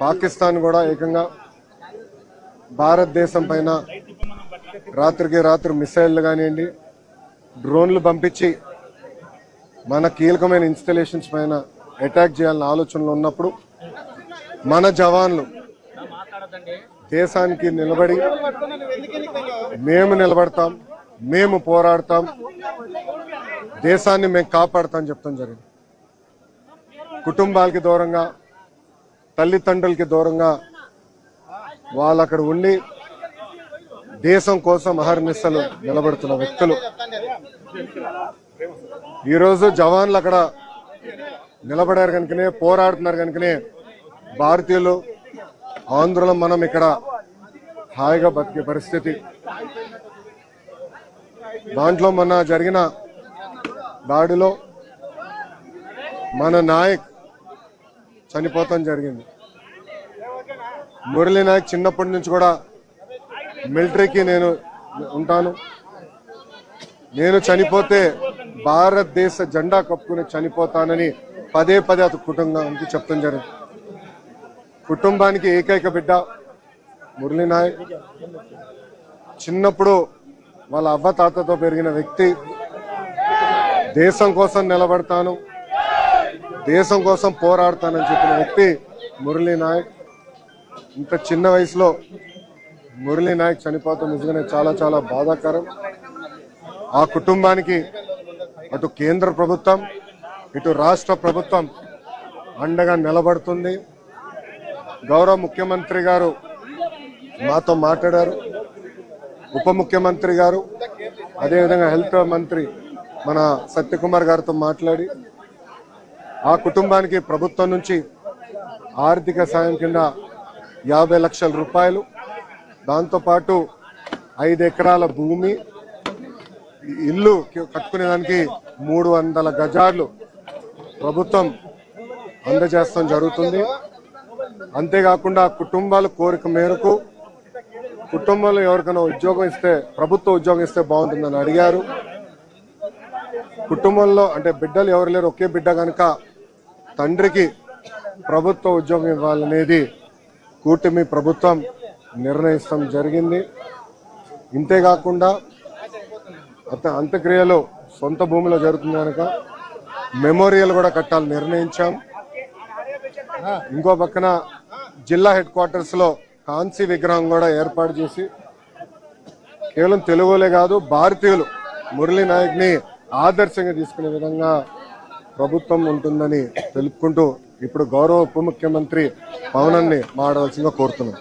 పాకిస్తాన్ కూడా ఏకంగా భారతదేశం పైన రాత్రికి రాత్రి మిసైళ్ళు కానివ్వండి డ్రోన్లు పంపించి మన కీలకమైన ఇన్స్టలేషన్స్ పైన అటాక్ చేయాలన్న ఆలోచనలు ఉన్నప్పుడు మన జవాన్లు దేశానికి నిలబడి మేము నిలబడతాం మేము పోరాడతాం దేశాన్ని మేము కాపాడతాం చెప్తాం జరిగింది. కుటుంబాలకి దూరంగా తల్లిదండ్రులకి దూరంగా వాళ్ళు అక్కడ ఉండి దేశం కోసం అహర్నిశలు నిలబడుతున్న వ్యక్తులు. ఈరోజు జవాన్లు అక్కడ నిలబడారు కనుకనే పోరాడుతున్నారు కనుకనే భారతీయులు ఆంధ్రులం మనం ఇక్కడ హాయిగా బతికే పరిస్థితి. దాంట్లో మొన్న జరిగిన దాడిలో మన నాయక్ చనిపోతాం జరిగింది. మురళీ నాయక్ చిన్నప్పటి నుంచి కూడా మిలిటరీకి నేను ఉంటాను. నేను చనిపోతే భారతదేశ జెండా కప్పుకుని చనిపోతానని పదే పదే అతని కుటుంబానికి చెప్తాం జరిగింది. కుటుంబానికి ఏకైక బిడ్డ మురళీ నాయక్ చిన్నప్పుడు వాళ్ళ అవ్వ తాతతో పెరిగిన వ్యక్తి. దేశం కోసం నిలబడతాను. దేశం కోసం పోరాడతానని చెప్పిన వ్యక్తి మురళీ నాయక్. ఇంత చిన్న వయసులో మురళీ నాయక్ చనిపోతాం నిజంగానే చాలా చాలా బాధాకరం. ఆ కుటుంబానికి అటు కేంద్ర ప్రభుత్వం ఇటు రాష్ట్ర ప్రభుత్వం అండగా నిలబడుతుంది. గౌరవ ముఖ్యమంత్రి గారు మాతో మాట్లాడారు. ఉప ముఖ్యమంత్రి గారు అదేవిధంగా హెల్త్ మంత్రి మన సత్యకుమార్ గారితో మాట్లాడి ఆ కుటుంబానికి ప్రభుత్వం నుంచి ఆర్థిక సాయం కింద యాభై లక్షల రూపాయలు. దాంతోపాటు ఐదు ఎకరాల భూమి ఇల్లు కట్టుకునేదానికి మూడు వందల గజాలు ప్రభుత్వం అందజేస్తాం జరుగుతుంది. అంతేకాకుండా కుటుంబాల కోరిక మేరకు కుటుంబంలో ఎవరికైనా ఉద్యోగం ఇస్తే ప్రభుత్వ ఉద్యోగం ఇస్తే బాగుంటుందని అడిగారు. కుటుంబంలో అంటే బిడ్డలు ఎవరు లేరు ఒకే బిడ్డ కనుక తండ్రికి ప్రభుత్వ ఉద్యోగం ఇవ్వాలనేది కూటమి ప్రభుత్వం నిర్ణయిస్తాం జరిగింది. ఇంతేకాకుండా అత అంత్యక్రియలు సొంత భూమిలో జరుగుతుంది కనుక మెమోరియల్ కూడా కట్టాలని నిర్ణయించాం. ఇంకో పక్కన జిల్లా హెడ్ క్వార్టర్స్లో కాంసీ విగ్రహం కూడా ఏర్పాటు చేసి కేవలం తెలుగులే కాదు భారతీయులు మురళీ నాయక్ని ఆదర్శంగా తీసుకునే విధంగా ప్రభుత్వం ఉంటుందని తెలుపుకుంటూ ఇప్పుడు గౌరవ ఉప ముఖ్యమంత్రి పవనాన్ని మాడవలసిందిగా కోరుతున్నాం.